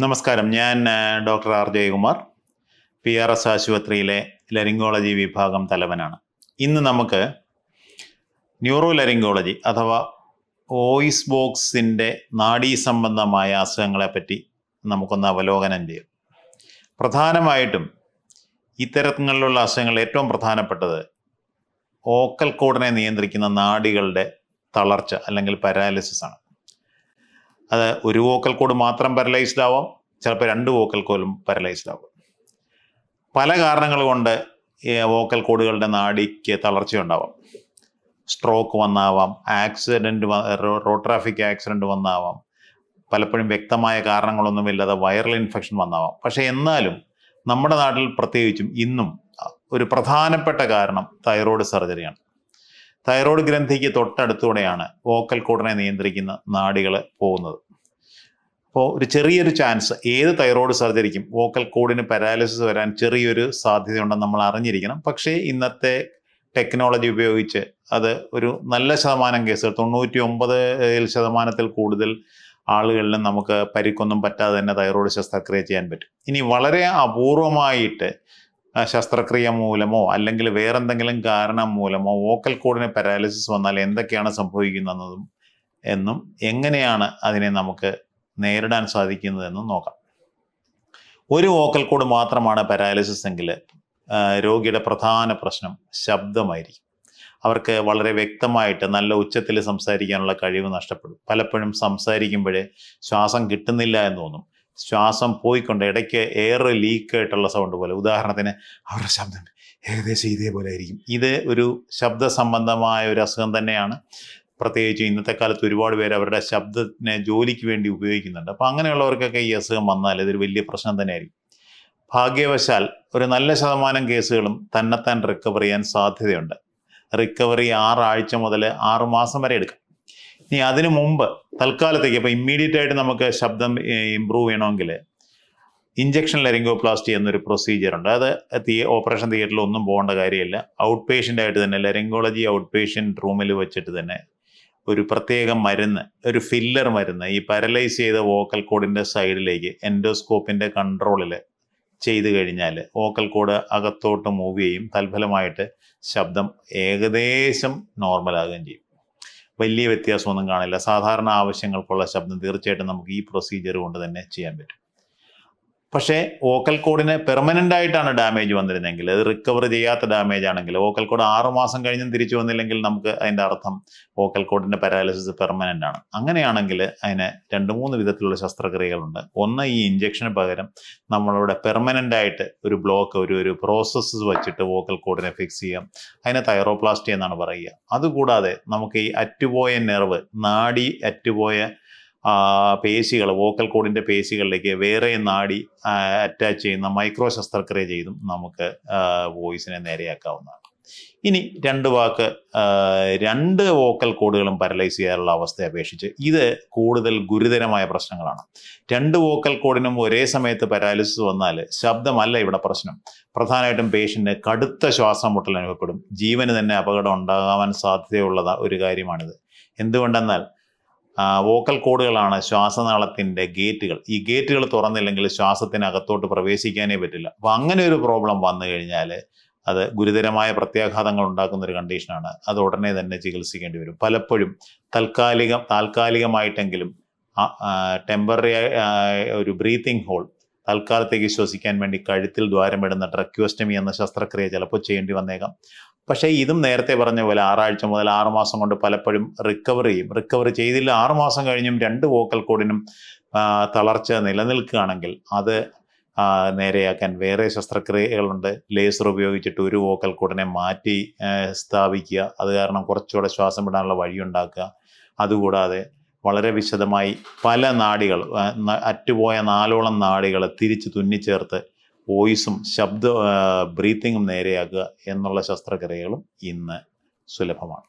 നമസ്കാരം. ഞാൻ doctor R Jayakumar. P R S ആശുപത്രിയിലെ ലരിങ്കോളജി വിഭാഗം തലവനാണ്. ഇന്ന് നമുക്ക് ന്യൂറോ ലരിങ്കോളജി അഥവാ വോയിസ് ബോക്സിന്റെ നാഡീ സംബന്ധമായ അസുഖങ്ങളെപ്പറ്റി നമുക്കൊന്ന് അവലോകനം ചെയ്യാം. പ്രധാനമായിട്ടും ഇത്തരത്തിലുള്ള അസുഖങ്ങൾ ഏറ്റവും പ്രധാനപ്പെട്ടത് ഓക്കൽ കോഡിനെ നിയന്ത്രിക്കുന്ന നാഡികളുടെ തളർച്ച അല്ലെങ്കിൽ പാരാലിസിസ് ആണ്. അത് ഒരു വോക്കൽ കോഡ് മാത്രം പാരലൈസ്ഡ് ആവാം ചിലപ്പോൾ രണ്ട് വോക്കൽ കോഡും പാരലൈസ്ഡ് ആവും. പല കാരണങ്ങൾ കൊണ്ട് ഈ വോക്കൽ കോഡുകളുടെ നാടിക്ക് തളർച്ച ഉണ്ടാവാം. സ്ട്രോക്ക് വന്നാവാം ആക്സിഡന്റ് റോഡ് ട്രാഫിക് ആക്സിഡന്റ് വന്നാവാം. പലപ്പോഴും വ്യക്തമായ കാരണങ്ങളൊന്നുമില്ലാതെ വൈറൽ ഇൻഫെക്ഷൻ വന്നാവാം. പക്ഷേ എന്നാലും നമ്മുടെ നാട്ടിൽ പ്രത്യേകിച്ചും ഇന്നും ഒരു പ്രധാനപ്പെട്ട കാരണം തൈറോയ്ഡ് സർജറിയാണ് തൈറോയ്ഡ് ഗ്രന്ഥിക്ക് തൊട്ടടുത്തൂടെയാണ് വോക്കൽ കോഡിനെ നിയന്ത്രിക്കുന്ന നാടികൾ പോകുന്നത്. അപ്പോൾ ഒരു ചെറിയൊരു ചാൻസ് ഏത് തൈറോയ്ഡ് സർജറിക്കും വോക്കൽ കോഡിന് പാരാലിസിസ് വരാൻ ചെറിയൊരു സാധ്യതയുണ്ടെന്ന് നമ്മൾ അറിഞ്ഞിരിക്കണം. പക്ഷേ ഇന്നത്തെ ടെക്നോളജി ഉപയോഗിച്ച് അത് ഒരു നല്ല ശതമാനം കേസുകൾ തൊണ്ണൂറ്റി ഒമ്പത് ശതമാനത്തിൽ കൂടുതൽ ആളുകളിലും നമുക്ക് പരിക്കൊന്നും പറ്റാതെ തന്നെ തൈറോയ്ഡ് ശസ്ത്രക്രിയ ചെയ്യാൻ പറ്റും. ഇനി വളരെ അപൂർവമായിട്ട് ശസ്ത്രക്രിയ മൂലമോ അല്ലെങ്കിൽ വേറെന്തെങ്കിലും കാരണം മൂലമോ വോക്കൽ കോഡിന് പാരാലിസിസ് വന്നാൽ എന്തൊക്കെയാണ് സംഭവിക്കുന്നതെന്നും എന്നും എങ്ങനെയാണ് അതിനെ നമുക്ക് നേരിടാൻ സാധിക്കുന്നതെന്നും നോക്കാം. ഒരു വോക്കൽ കോഡ് മാത്രമാണ് പാരാലിസിസ് എങ്കിൽ രോഗിയുടെ പ്രധാന പ്രശ്നം ശബ്ദമായിരിക്കും. അവർക്ക് വളരെ വ്യക്തമായിട്ട് നല്ല ഉച്ചത്തിൽ സംസാരിക്കാനുള്ള കഴിവ് നഷ്ടപ്പെടും. പലപ്പോഴും സംസാരിക്കുമ്പോഴേ ശ്വാസം കിട്ടുന്നില്ല എന്ന് തോന്നും. ശ്വാസം പോയിക്കൊണ്ട് ഇടയ്ക്ക് എയർ ലീക്ക് ആയിട്ടുള്ള സൗണ്ട് പോലെ. ഉദാഹരണത്തിന് അവരുടെ ശബ്ദം ഏകദേശം ഇതേപോലെ ആയിരിക്കും. ഇത് ഒരു ശബ്ദ സംബന്ധമായ ഒരു അസുഖം തന്നെയാണ്. പ്രത്യേകിച്ച് ഇന്നത്തെ കാലത്ത് ഒരുപാട് പേര് അവരുടെ ശബ്ദത്തിനെ ജോലിക്ക് വേണ്ടി ഉപയോഗിക്കുന്നുണ്ട്. അപ്പോൾ അങ്ങനെയുള്ളവർക്കൊക്കെ ഈ അസുഖം വന്നാൽ ഇതൊരു വലിയ പ്രശ്നം തന്നെയായിരിക്കും. ഭാഗ്യവശാൽ ഒരു നല്ല ശതമാനം കേസുകളും തന്നെത്താൻ റിക്കവർ ചെയ്യാൻ സാധ്യതയുണ്ട്. റിക്കവറി ആറാഴ്ച മുതൽ ആറ് മാസം വരെ എടുക്കാം. ഇനി അതിനു മുമ്പ് തൽക്കാലത്തേക്ക് ഇപ്പോൾ ഇമ്മീഡിയറ്റ് ആയിട്ട് നമുക്ക് ശബ്ദം ഇമ്പ്രൂവ് ചെയ്യണമെങ്കിൽ ഇഞ്ചക്ഷൻ ലെറിങ്കോപ്ലാസ്റ്റി എന്നൊരു പ്രൊസീജിയർ ഉണ്ട്. അത് ഓപ്പറേഷൻ തിയേറ്ററിൽ ഒന്നും പോകേണ്ട കാര്യമില്ല. ഔട്ട് പേഷ്യന്റ് ആയിട്ട് തന്നെ ലരിംഗോളജി ഔട്ട് പേഷ്യന്റ് റൂമിൽ വെച്ചിട്ട് തന്നെ ഒരു പ്രത്യേക മരുന്ന് ഒരു ഫില്ലർ മരുന്ന് ഈ പാരലൈസ് ചെയ്ത വോക്കൽ കോഡിന്റെ സൈഡിലേക്ക് എൻഡോസ്കോപ്പിന്റെ കൺട്രോളിൽ ചെയ്തു കഴിഞ്ഞാൽ വോക്കൽ കോഡ് അകത്തോട്ട് മൂവ് ചെയ്യും. തൽഫലമായിട്ട് ശബ്ദം ഏകദേശം നോർമലാകുകയും ചെയ്യും. വലിയ വ്യത്യാസമൊന്നും കാണില്ല. സാധാരണ ആവശ്യങ്ങൾക്കുള്ള ശബ്ദം തീർച്ചയായിട്ടും നമുക്ക് ഈ പ്രൊസീജിയർ കൊണ്ട് തന്നെ ചെയ്യാൻ പറ്റും. പക്ഷേ വോക്കൽ കോഡിന് പെർമനന്റ് ആയിട്ടാണ് ഡാമേജ് വന്നിരുന്നെങ്കിൽ അത് റിക്കവർ ചെയ്യാത്ത ഡാമേജ് ആണെങ്കിൽ വോക്കൽ കോഡ് ആറ് മാസം കഴിഞ്ഞും തിരിച്ചു വന്നില്ലെങ്കിൽ നമുക്ക് അതിന്റെ അർത്ഥം വോക്കൽ കോഡിന്റെ പാരാലിസിസ് പെർമനന്റ് ആണ്. അങ്ങനെയാണെങ്കിൽ അതിന് രണ്ട് മൂന്ന് വിധത്തിലുള്ള ശസ്ത്രക്രിയകളുണ്ട്. ഒന്ന് ഈ ഇഞ്ചക്ഷന് പകരം നമ്മളിവിടെ പെർമനന്റ് ആയിട്ട് ഒരു ബ്ലോക്ക് ഒരു ഒരു പ്രോസസ്സ് വെച്ചിട്ട് വോക്കൽ കോഡിനെ ഫിക്സ് ചെയ്യാം. അതിനെ തൈറോപ്ലാസ്റ്റി എന്നാണ് പറയുക. അതുകൂടാതെ നമുക്ക് ഈ അറ്റുപോയ നെർവ് നാഡി അറ്റുപോയ പേശികൾ വോക്കൽ കോഡിന്റെ പേശികളിലേക്ക് വേറെ നാടി അറ്റാച്ച് ചെയ്യുന്ന മൈക്രോ ശസ്ത്രക്രിയ ചെയ്തും നമുക്ക് വോയിസിനെ നേരെയാക്കാവുന്നതാണ്. ഇനി രണ്ട് വാക്ക് രണ്ട് വോക്കൽ കോഡുകളും പാരലൈസ് ചെയ്യാനുള്ള അവസ്ഥയെ അപേക്ഷിച്ച് ഇത് കൂടുതൽ ഗുരുതരമായ പ്രശ്നങ്ങളാണ്. രണ്ട് വോക്കൽ കോഡിനും ഒരേ സമയത്ത് പാരാലിസിസ് വന്നാൽ ശബ്ദമല്ല ഇവിടെ പ്രശ്നം. പ്രധാനമായിട്ടും പേഷ്യന്റ് കടുത്ത ശ്വാസം മുട്ടൽ അനുഭവപ്പെടും. ജീവന് തന്നെ അപകടം ഉണ്ടാകാൻ സാധ്യതയുള്ള ഒരു കാര്യമാണിത്. എന്തുകൊണ്ടെന്നാൽ വോക്കൽ കോഡുകളാണ് ശ്വാസനാളത്തിന്റെ ഗേറ്റുകൾ. ഈ ഗേറ്റുകൾ തുറന്നില്ലെങ്കിൽ ശ്വാസത്തിനകത്തോട്ട് പ്രവേശിക്കാനേ പറ്റില്ല. അപ്പം അങ്ങനെ ഒരു പ്രോബ്ലം വന്നു കഴിഞ്ഞാൽ അത് ഗുരുതരമായ പ്രത്യാഘാതങ്ങൾ ഉണ്ടാക്കുന്ന ഒരു കണ്ടീഷനാണ്. അത് ഉടനെ തന്നെ ചികിത്സിക്കേണ്ടി വരും. പലപ്പോഴും താൽക്കാലിക താൽക്കാലികമായിട്ടെങ്കിലും ടെമ്പററി ഒരു ബ്രീത്തിങ് ഹോൾ തൽക്കാലത്തേക്ക് ശ്വസിക്കാൻ വേണ്ടി കഴുത്തിൽ ദ്വാരമിടുന്ന ട്രക്യോസ്റ്റമി എന്ന ശസ്ത്രക്രിയ ചിലപ്പോൾ ചെയ്യേണ്ടി വന്നേക്കാം. പക്ഷേ ഇതും നേരത്തെ പറഞ്ഞ പോലെ ആറാഴ്ച മുതൽ ആറുമാസം കൊണ്ട് പലപ്പോഴും റിക്കവർ ചെയ്യും. റിക്കവർ ചെയ്തില്ല ആറുമാസം കഴിഞ്ഞും രണ്ട് വോക്കൽ കോഡിനും തളർച്ച നിലനിൽക്കുകയാണെങ്കിൽ അത് നേരെയാക്കാൻ വേറെ ശസ്ത്രക്രിയകളുണ്ട്. ലേസർ ഉപയോഗിച്ചിട്ട് ഒരു വോക്കൽ കോഡിനെ മാറ്റി സ്ഥാപിക്കുക. അത് കാരണം കുറച്ചുകൂടെ ശ്വാസം വിടാനുള്ള വഴിയുണ്ടാക്കുക. അതുകൂടാതെ വളരെ വിശദമായി പല നാടികൾ അറ്റുപോയ നാലോളം നാടികൾ തിരിച്ച് തുന്നിച്ചേർത്ത് വോയിസും ശബ്ദ ബ്രീത്തിങ്ങും നേരെയാക്കുക എന്നുള്ള ശസ്ത്രക്രിയകളും ഇന്ന് സുലഭമാണ്.